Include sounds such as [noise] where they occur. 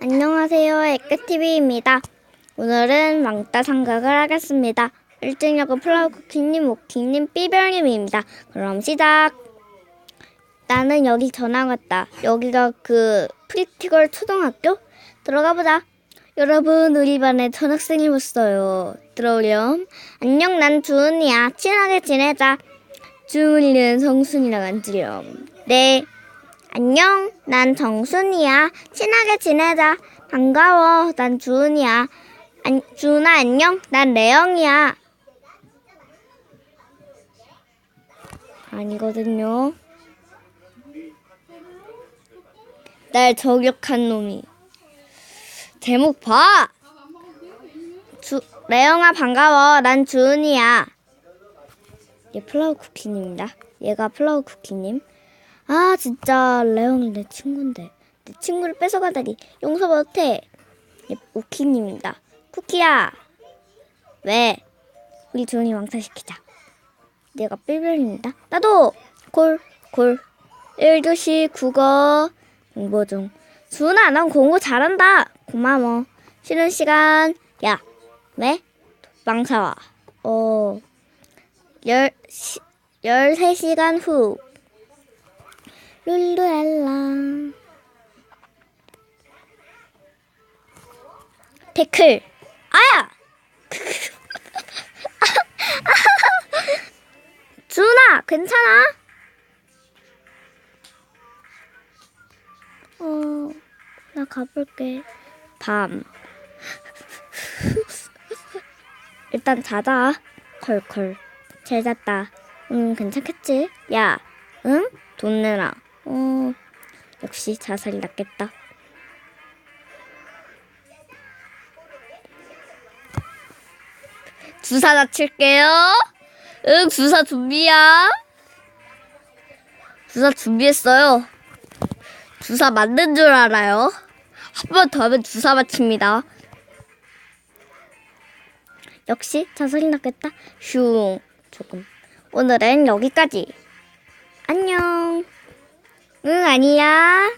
안녕하세요. 에크TV입니다. 오늘은 왕따 삼각을 하겠습니다. 1등역은 플라우쿠키님, 오키님, 삐별님입니다. 그럼 시작! 나는 여기 전화 왔다. 여기가 그 프리티걸 초등학교? 들어가 보자. 여러분, 우리 반에 전학생이 왔어요. 들어오렴. 안녕, 난 주은이야. 친하게 지내자. 주은이는 성순이랑 앉으렴. 네. 안녕, 난 정순이야. 친하게 지내자. 반가워, 난 주은이야. 안, 주은아, 안녕, 난 레영이야. 아니거든요. 날 저격한 놈이. 제목 봐! 주, 레영아, 반가워. 난 주은이야. 얘 플라워 쿠키님입니다. 얘가 플라워 쿠키님. 아 진짜 레옹이 내 친구인데. 내 친구를 뺏어가다니 용서 못해. 예, 오키님입니다. 쿠키야! 왜? 우리 주은이 왕따시키자. 내가 삐별입니다. 나도! 골골. 1교시 국어. 공부 중. 주은아 넌 공부 잘한다. 고마워. 쉬는 시간. 야 왜? 왕사와. 어 열, 시, 13시간 후 룰루랄라. 태클 아야! [laughs] 준아 괜찮아? 어 나 가볼게. 밤. [laughs] 일단 자자. 컬컬. 잘 잤다. 응 괜찮겠지? 야 응? 돈 내라 어, 역시 자살이 낫겠다. 주사 다칠게요. 응, 주사 준비야. 주사 준비했어요. 주사 맞는 줄 알아요. 한 번 더 하면 주사 맞힙니다. 역시 자살이 낫겠다. 슝. 조금. 오늘은 여기까지. 안녕. 응, 아니야.